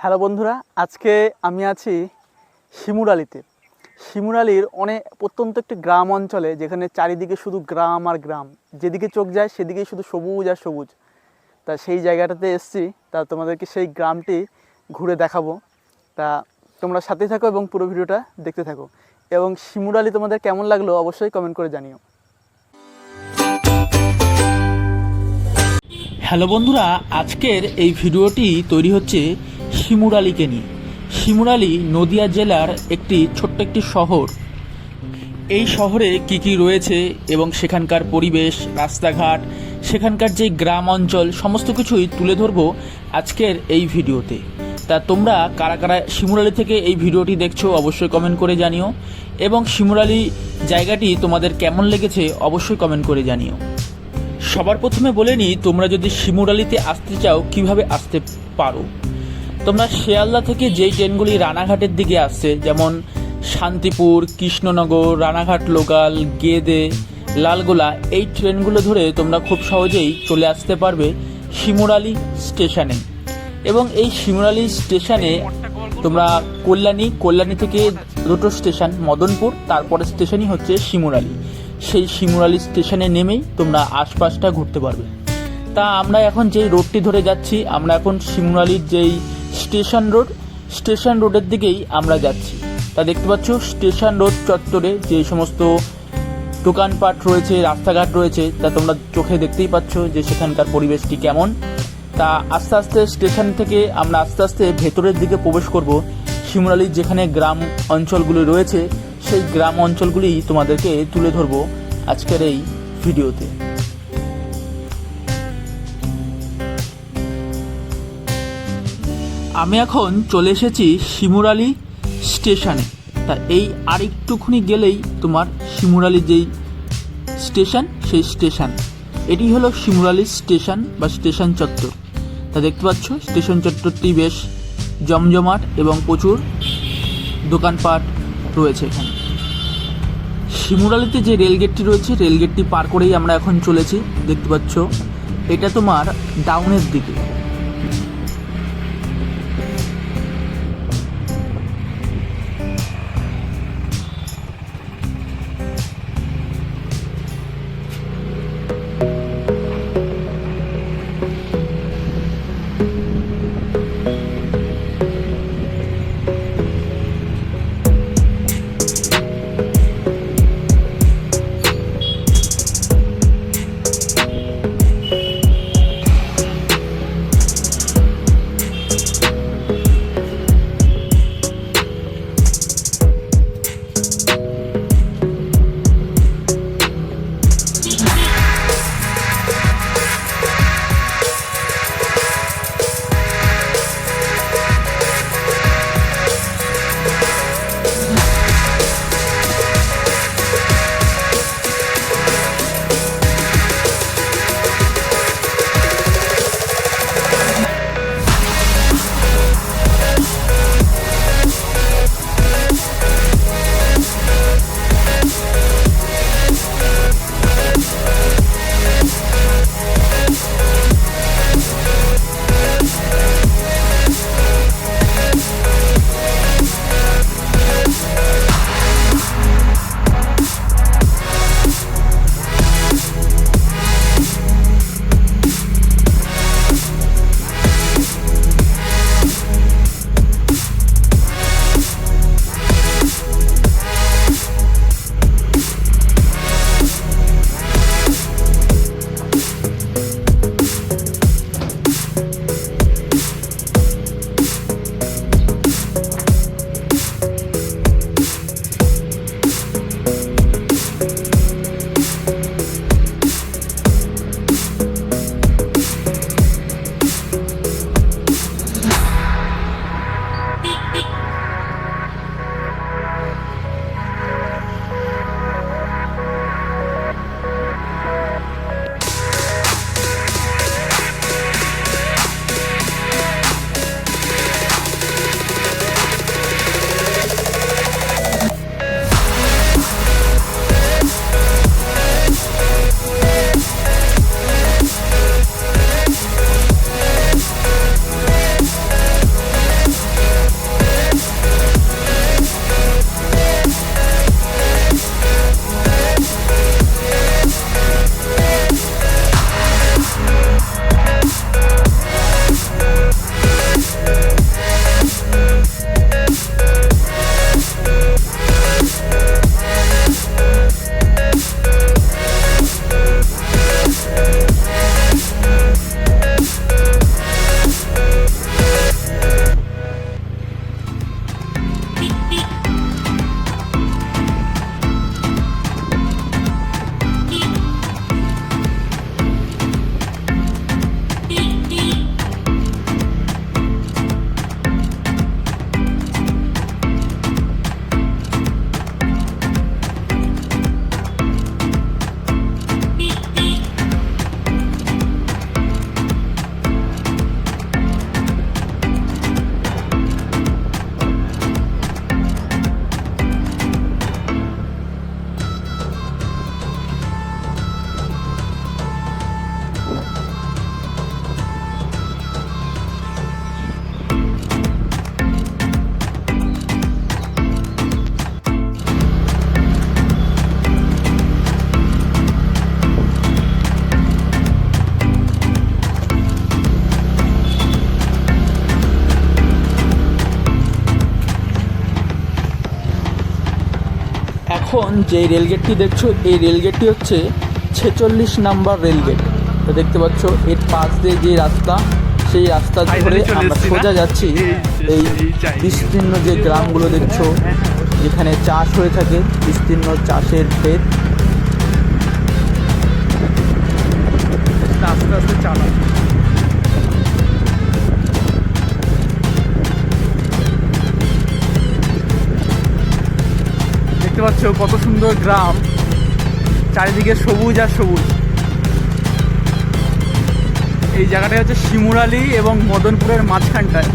Hello বন্ধুরা, আজকে আমি আছি শিমুরালিতে শিমুরালির অনেক প্রত্যন্ত একটি গ্রাম অঞ্চলে, যেখানে চারিদিকে শুধু গ্রাম আর গ্রাম। যেদিকে চোখ যায়, সেদিকেই শুধু সবুজ আর সবুজ। তা সেই জায়গাটাতে এসছি, তা তোমাদেরকে সেই গ্রামটি ঘুরে দেখাবো। তা তোমরা সাথে থাকো এবং পুরো ভিডিওটা দেখতে থাকো। এবং শিমুরালি তোমাদের কেমন লাগল অবশ্যই কমেন্ট করে জানিও। হ্যালো বন্ধুরা, আজকের এই ভিডিওটি তৈরি হচ্ছে শিমুরালিকে নিয়ে। শিমুরালি নদিয়া জেলার একটি ছোট্ট একটি শহর। এই শহরে কি কি রয়েছে এবং সেখানকার পরিবেশ, রাস্তাঘাট, সেখানকার যে গ্রাম অঞ্চল, সমস্ত কিছুই তুলে ধরবো আজকের এই ভিডিওতে। তা তোমরা কারা কারা শিমুরালি থেকে এই ভিডিওটি দেখছ অবশ্যই কমেন্ট করে জানিও এবং শিমুরালি জায়গাটি তোমাদের কেমন লেগেছে অবশ্যই কমেন্ট করে জানিও। সবার প্রথমে বলে নিই, তোমরা যদি শিমুরালিতে আসতে চাও, কীভাবে আসতে পারো? তোমরা শিয়ালদা থেকে যেই ট্রেনগুলি রানাঘাটের দিকে আসছে, যেমন শান্তিপুর, কৃষ্ণনগর, রানাঘাট, লোকাল, গেদে, লালগোলা, এই ট্রেনগুলো ধরে তোমরা খুব সহজেই চলে আসতে পারবে শিমুরালি স্টেশনে। এবং এই শিমুরালি স্টেশনে তোমরা কল্যাণী কল্যাণী থেকে দুটো স্টেশন, মদনপুর, তারপরে স্টেশনই হচ্ছে শিমুরালি। সেই শিমুরালি স্টেশনে নেমেই তোমরা আশপাশটা ঘুরতে পারবে। তা আমরা এখন যেই রোডটি ধরে যাচ্ছি, আমরা এখন শিমুরালির যেই স্টেশন রোড, স্টেশন রোডের দিকেই আমরা যাচ্ছি। তা দেখতে পাচ্ছ, স্টেশন রোড চত্বরে যে সমস্ত দোকানপাট রয়েছে, রাস্তাঘাট রয়েছে, তা তোমরা চোখে দেখতেই পাচ্ছ যে সেখানকার পরিবেশটি কেমন। তা আস্তে আস্তে স্টেশন থেকে আমরা আস্তে আস্তে ভেতরের দিকে প্রবেশ করব শিমুরালির যেখানে গ্রাম অঞ্চলগুলি রয়েছে, সেই গ্রাম অঞ্চলগুলি তোমাদেরকে তুলে ধরবো আজকের এই ভিডিওতে। আমি এখন চলে এসেছি শিমুরালি স্টেশনে। তা এই আর একটুখানি গেলেই তোমার শিমুরালি যেই স্টেশন, সেই স্টেশন। এটি হলো শিমুরালি স্টেশন বা স্টেশন চত্বর। তা দেখতে পাচ্ছ, স্টেশন চত্বরটি বেশ জমজমাট এবং প্রচুর দোকানপাট রয়েছে এখানে। শিমুরালিতে যে রেলগেটটি রয়েছে, রেলগেটটি পার করেই আমরা এখন চলেছি। দেখতে পাচ্ছ, এটা তোমার ডাউনের দিকে। এখন যে রেলগেটটি দেখছ এই রেলগেটটি হচ্ছে ছেচল্লিশ নাম্বার রেলগেট। তো দেখতে পাচ্ছ এর পাশ দিয়ে যে রাস্তা সেই রাস্তা ধরে আমরা সোজা যাচ্ছি এই-। বিস্তীর্ণ যে গ্রামগুলো দেখছ যেখানে চাষ হয়ে থাকে বিস্তীর্ণ চাষের ক্ষেত। আস্তে আস্তে চালা দেখতে পাচ্ছ কত সুন্দর গ্রাম। চারিদিকে সবুজ আর সবুজ। এই জায়গাটা হচ্ছে শিমুরালি এবং মদনপুরের মাঝখানটায়।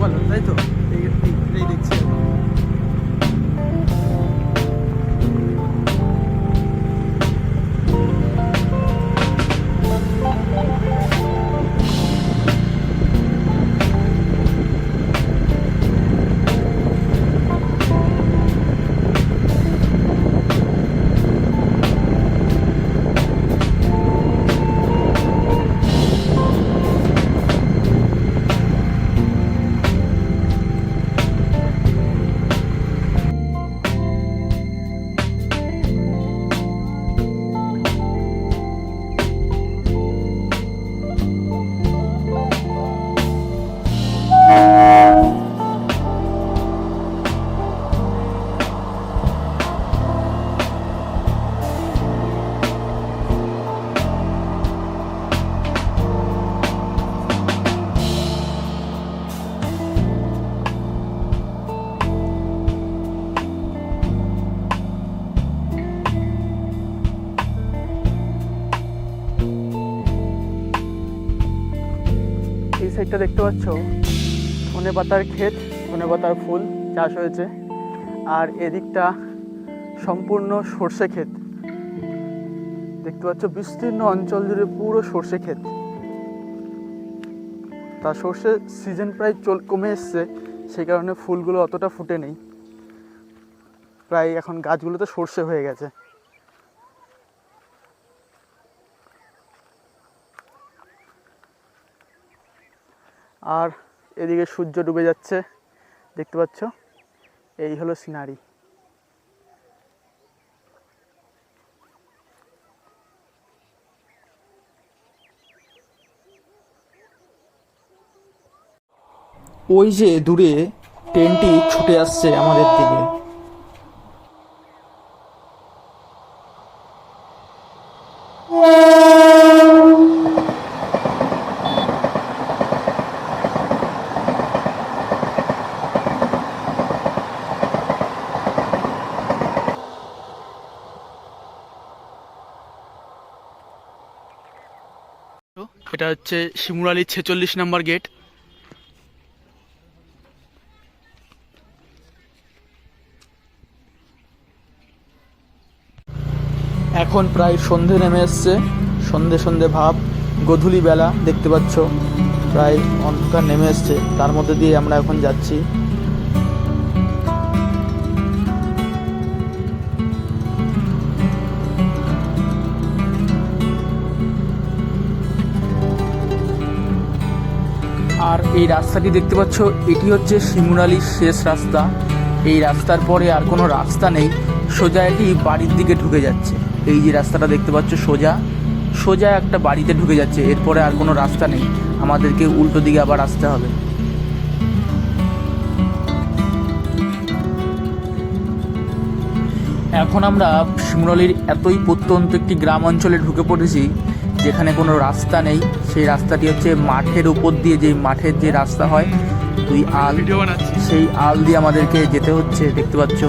পশুপালন তাই তো? সাইডটা দেখতে পাচ্ছ? ধনে পাতার ক্ষেত ধনে পাতার ফুল চাষ হয়েছে। আর এদিকটা সম্পূর্ণ সর্ষে ক্ষেত। দেখতে পাচ্ছ, বিস্তীর্ণ অঞ্চল জুড়ে পুরো সর্ষে ক্ষেত। তা সর্ষে সিজন প্রায় চল, কমে এসছে, সেই কারণে ফুলগুলো অতটা ফুটে নেই। প্রায় এখন গাছগুলোতে সর্ষে হয়ে গেছে। আর এদিকে সূর্য ডুবে যাচ্ছে, দেখতে পাচ্ছ? এই হলো সিনারি। ওই যে দূরে ট্রেনটি ছুটে আসছে আমাদের দিকে। হচ্ছে শিমুরালির ছেচল্লিশ নাম্বার গেট। এখন প্রায় সন্ধে নেমে এসছে। সন্ধে সন্ধে ভাব, গধূলি বেলা দেখতে পাচ্ছ। প্রায় অন্ধকার নেমে এসছে। তার মধ্যে দিয়ে আমরা এখন যাচ্ছি। আর এই রাস্তাটি দেখতে পাচ্ছ, এটি হচ্ছে শিমুরালির শেষ রাস্তা। এই রাস্তার পরে আর কোনো রাস্তা নেই, সোজা এটি বাড়ির দিকে ঢুকে যাচ্ছে। এই যে রাস্তাটা দেখতে পাচ্ছ, সোজা। সোজা একটা বাড়িতে ঢুকে যাচ্ছে, এরপরে আর কোনো রাস্তা নেই। আমাদেরকে উল্টো দিকে আবার আসতে হবে। এখন আমরা শিমরলির এতই প্রত্যন্ত একটি গ্রাম অঞ্চলে ঢুকে পড়েছি যেখানে কোনো রাস্তা নেই সেই রাস্তাটি হচ্ছে মাঠের উপর দিয়ে যে মাঠের যে রাস্তা হয় দুই আল সেই আল দিয়ে আমাদেরকে যেতে হচ্ছে দেখতে পাচ্ছ?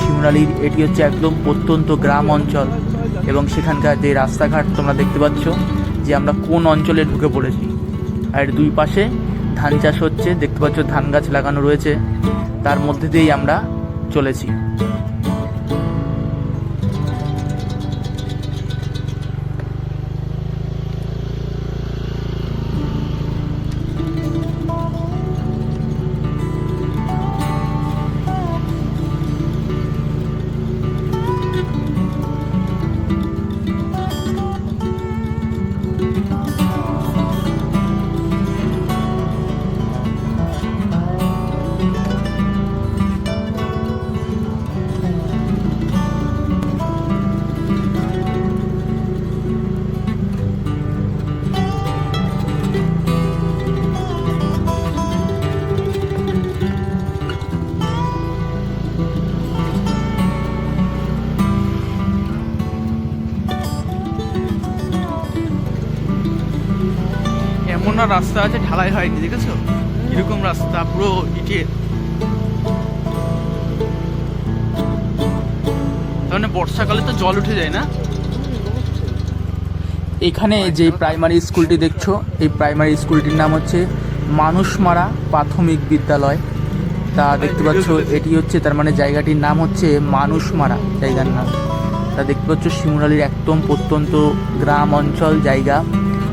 শিমরালির এটি হচ্ছে একদম প্রত্যন্ত গ্রাম অঞ্চল এবং সেখানকার যে রাস্তাঘাট তোমরা দেখতে পাচ্ছ যে আমরা কোন অঞ্চলে ঢুকে পড়েছি। আর দুই পাশে ধান চাষ হচ্ছে দেখতে পাচ্ছ ধান গাছ লাগানো রয়েছে তার মধ্যে দিয়েই আমরা চলেছি। না রাস্তা আছে ঢালাই হয়নি দেখেছ? কীরকম রাস্তা পুরো ইটের তার মানে বর্ষাকালে তো জল উঠে যায় না? এখানে যে প্রাইমারি স্কুলটি দেখছ এই প্রাইমারি স্কুলটির নাম হচ্ছে মানুষমারা প্রাথমিক বিদ্যালয়। তা দেখতে পাচ্ছ এটি হচ্ছে তার মানে জায়গাটির নাম হচ্ছে মানুষমারা জায়গার নাম। তা দেখতে পাচ্ছ শিমুরালির একদম প্রত্যন্ত গ্রাম অঞ্চল জায়গা।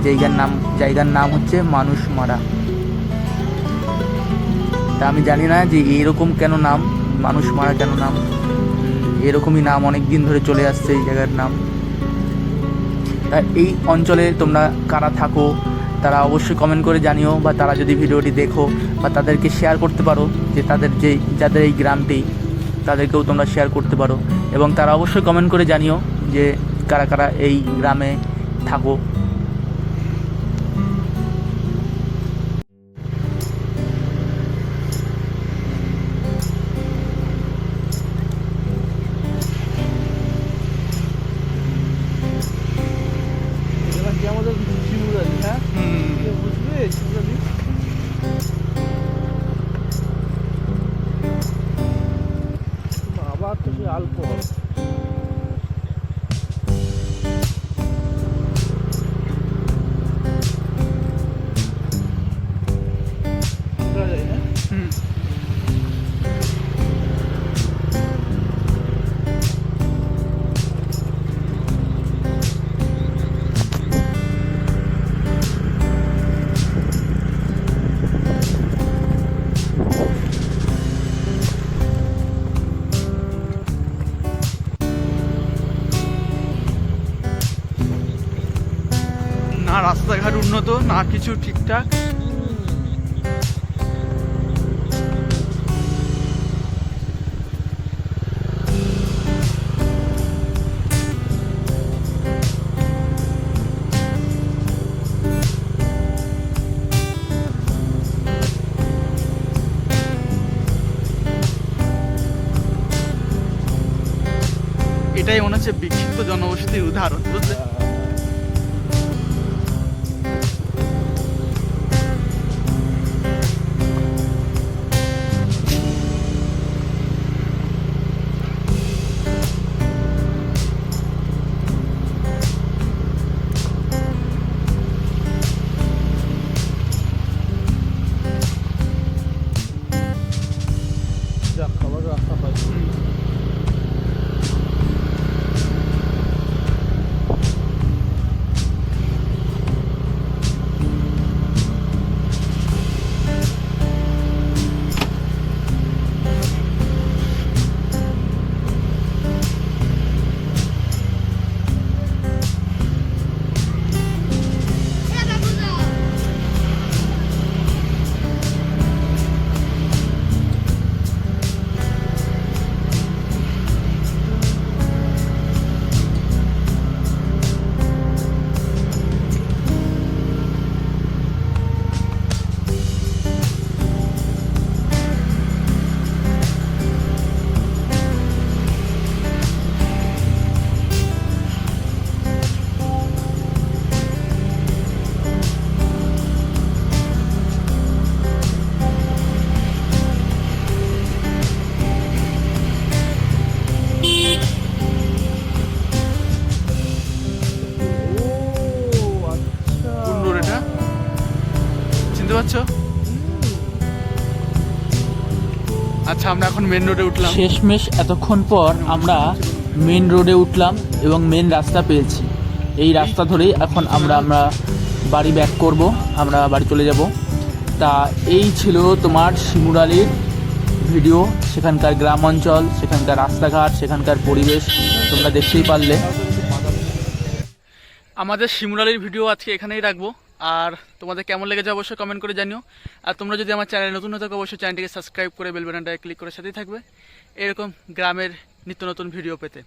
জায়গার নাম জায়গার নাম হচ্ছে মানুষ মারা। তা আমি জানি না যে এরকম কেন নাম, মানুষ মারা কেন নাম? এরকমই নাম অনেক দিন ধরে চলে আসছে এই জায়গার নাম। তা এই অঞ্চলে তোমরা কারা থাকো, তারা অবশ্যই কমেন্ট করে জানিও, বা তারা যদি ভিডিওটি দেখো, বা তাদেরকে শেয়ার করতে পারো, যে তাদের যে, যাদের এই গ্রামটি, তাদেরকেও তোমরা শেয়ার করতে পারো। এবং তারা অবশ্যই কমেন্ট করে জানিও যে কারা কারা এই গ্রামে থাকো। না কিছু ঠিকঠাক। এটাই মনে হচ্ছে বিক্ষিপ্ত জনবসতির উদাহরণ বুঝলে? আমরা এখন মেন রোডে উঠলাম। শেষমেশ এতক্ষণ পর আমরা মেন রোডে উঠলাম এবং মেন রাস্তা পেয়েছি। এই রাস্তা ধরেই এখন আমরা আমরা বাড়ি ব্যাক করব আমরা বাড়ি চলে যাব। তা এই ছিল তোমার শিমুরালির ভিডিও সেখানকার গ্রাম অঞ্চল সেখানকার রাস্তাঘাট সেখানকার পরিবেশ তোমরা দেখতেই পারলে। আমাদের শিমুরালির ভিডিও আজকে এখানেই রাখব। আর তোমাদের কেমন লেগেছে অবশ্যই কমেন্ট করে জানিও। আর তোমরা যদি আমার চ্যানেলে নতুন হয়ে থাকো, অবশ্যই চ্যানেলটিকে সাবস্ক্রাইব করে বেল ক্লিক করে সাথেই থাকবে। এরকম গ্রামের নিত্য নতুন ভিডিও পেতে।